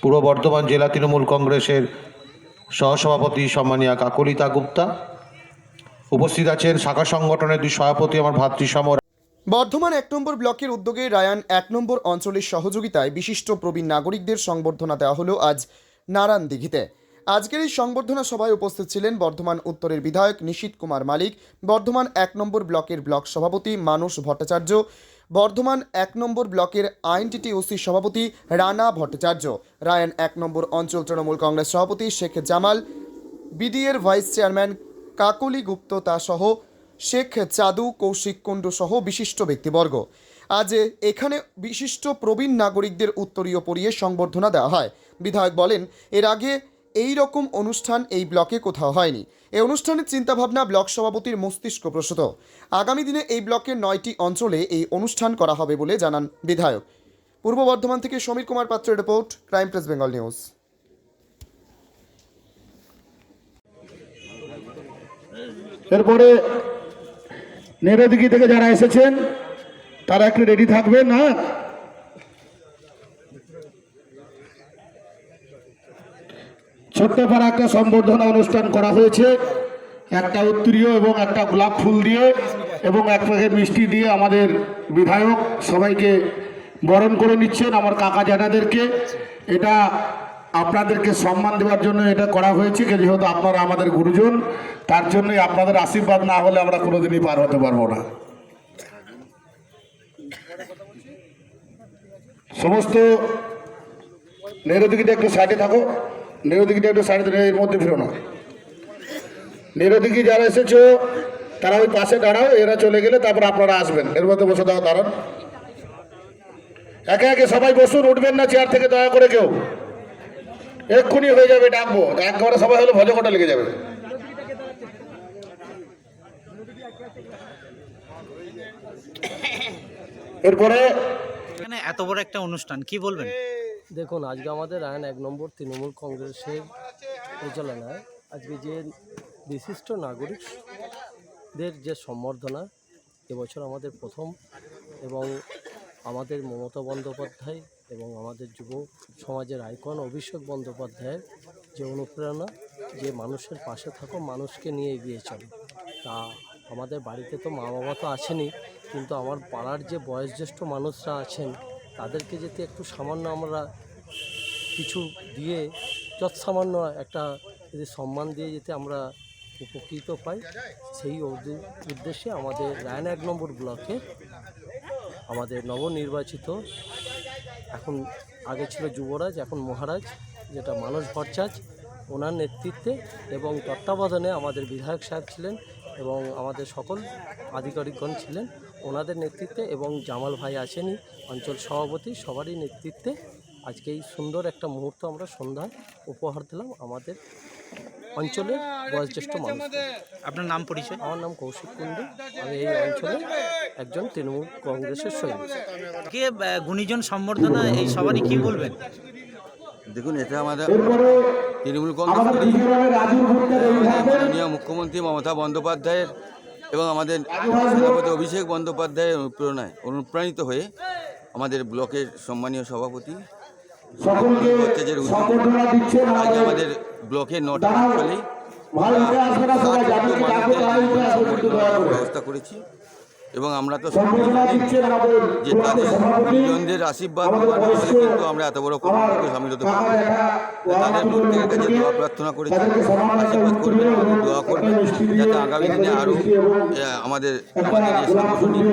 পূর্ব বর্ধমান জেলা তৃণমূল কংগ্রেসের সহসভাপতি সম্মানিয়া কাকলিতা গুপ্তা উপস্থিত আছেন শাখা সংগঠনের দুই সভাপতি আমার ভাতৃসম বর্ধমান এক নম্বর ব্লকের উদ্যোগে রায়ান এক নম্বর অঞ্চলের সহযোগিতায় বিশিষ্ট প্রবীণ নাগরিকদের সংবর্ধনা দেওয়া হলো আজ নারায়ণ দিঘিতে আজকের এই সংবর্ধনা সভায় উপস্থিত ছিলেন বর্ধমান উত্তরের বিধায়ক নিশীত কুমার মালিক, বর্ধমান এক নম্বর ব্লকের ব্লক সভাপতি মানস ভট্টাচার্য, বর্ধমান এক নম্বর ব্লকের আইনটিটি ওসি সভাপতি রানা ভট্টাচার্য, রায়ান এক নম্বর অঞ্চল তৃণমূল কংগ্রেস সভাপতি শেখ জামাল, বিডিএর ভাইস চেয়ারম্যান কাকলি গুপ্ত তা সহ শেখ চাদু, কৌশিক কুণ্ডু সহ বিশিষ্ট ব্যক্তিবর্গ। আজ এখানে বিশিষ্ট প্রবীণ নাগরিকদের উত্তরীয় পরিয়ে সংবর্ধনা দেওয়া হয়। বিধায়ক বলেন, এর আগে এই রকম অনুষ্ঠান এই ব্লকে কোথাও হয়নি। এই অনুষ্ঠানের চিন্তাভাবনা ব্লক সভাপতির মস্তিষ্ক প্রসূত। আগামী দিনে এই ব্লকের নয়টি অঞ্চলে এই অনুষ্ঠান করা হবে বলে জানান বিধায়ক। পূর্ব বর্ধমান থেকে সমীর কুমার পাত্রের report, crime press Bengal news. এরপরে নেড়াদিঘি থেকে যারা এসেছেন, তারা একটু রেডি থাকবেন না ছোট্ট পাড়া একটা সম্বর্ধনা অনুষ্ঠান করা হয়েছে। একটা উত্তরীয় এবং একটা গোলাপ ফুল দিয়ে এবং এক প্যাকেট মিষ্টি দিয়ে আমাদের বিধায়ক সবাইকে বরণ করে নিচ্ছেন আমার কাকা জ্যাঠাদেরকে। এটা আপনাদেরকে সম্মান দেওয়ার জন্য এটা করা হয়েছে যেহেতু আপনারা আমাদের গুরুজন, তার জন্যই আপনাদের আশীর্বাদ না হলে আমরা কোনোদিনই পার হতে পারব না। সমস্ত নেরোদিঘিটা একটু সাইডে থাকো। নেরোদিঘিটা একটু সাইডে এর মধ্যে ফিরো না। যারা এসেছ, তারা ওই পাশে দাঁড়াও, এরা চলে গেলে তারপর আপনারা আসবেন। এর মধ্যে বসে দাও দাঁড়ান। একে একে সবাই বসুন, উঠবেন না, চেয়ার থেকে দয়া করে কেউ। এক্ষুনি হয়ে যাবে, ডাকবো। একবারে সবাই হলে ভজকটা লেগে যাবে। এরপরে এত বড় একটা অনুষ্ঠান, কি বলবেন? দেখুন, আজকে আমাদের রায়ন এক নম্বর তৃণমূল কংগ্রেসের পরিচালনায় আজকে যে বিশিষ্ট নাগরিকদের যে সম্বর্ধনা এবছর আমাদের প্রথম এবং আমাদের মমতা বন্দ্যোপাধ্যায় এবং আমাদের যুব সমাজের আইকন অভিষেক বন্দ্যোপাধ্যায়ের যে অনুপ্রেরণা, যে মানুষের পাশে থাকো, মানুষকে নিয়ে এগিয়ে চলো। তা আমাদের বাড়িতে তো মা বাবা তো আছেনই, কিন্তু আমার পাড়ার যে বয়োজ্যেষ্ঠ মানুষরা আছেন তাদেরকে যেতে একটু সামান্য আমরা কিছু দিয়ে যৎ সামান্য একটা যদি সম্মান দিয়ে যেতে আমরা উপকৃত পাই, সেই উদ্দে- উদ্দেশ্যে আমাদের রায়ন এক নম্বর ব্লকে আমাদের নবনির্বাচিত এখন আগে ছিল যুবরাজ, এখন মহারাজ, যেটা মানস ভট্টাচ ওনার নেতৃত্বে এবং তত্ত্বাবধানে আমাদের বিধায়ক সাহেব ছিলেন এবং আমাদের সকল আধিকারিকগণ ছিলেন। ওনাদের নেতৃত্বে এবং জামাল ভাই আছেনই অঞ্চল সভাপতি সবারই নেতৃত্বে আজকে এই সুন্দর একটা মুহূর্ত আমরা সন্ধ্যায় উপহার দিলাম আমাদের অঞ্চলের বয়োজ্যেষ্ঠ মানুষ আপনার নাম পরিচয়? আমার নাম কৌশিক কুণ্ডু। আমি এই অঞ্চলে একজন তৃণমূল কংগ্রেসের সৈনিক কে গুণীজন সম্বর্ধনা এই সবারই কি বলবেন? দেখুন এটা আমাদের তৃণমূল কংগ্রেস মাননীয় মুখ্যমন্ত্রী মমতা বন্দ্যোপাধ্যায়ের এবং আমাদের সভাপতি অভিষেক বন্দ্যোপাধ্যায়ের অনুপ্রেরণায় অনুপ্রাণিত হয়ে আমাদের ব্লকের সম্মানীয় সভাপতি আমাদের ব্লকের নটা ব্যবস্থা করেছি। এবং আমরা তো যে তাদের সভাপতি। আশীর্বাদ কিন্তু আমরা এত বড় কর্মসূচিতে সামিল হতে পারি। তাদের প্রত্যেকের কাছে দোয়া প্রার্থনা করেছি আশীর্বাদ করবেন দোয়া করবে করবেন। যাতে আগামী দিনে আরও আরও আমাদের আমাদের যে সাংগঠনিক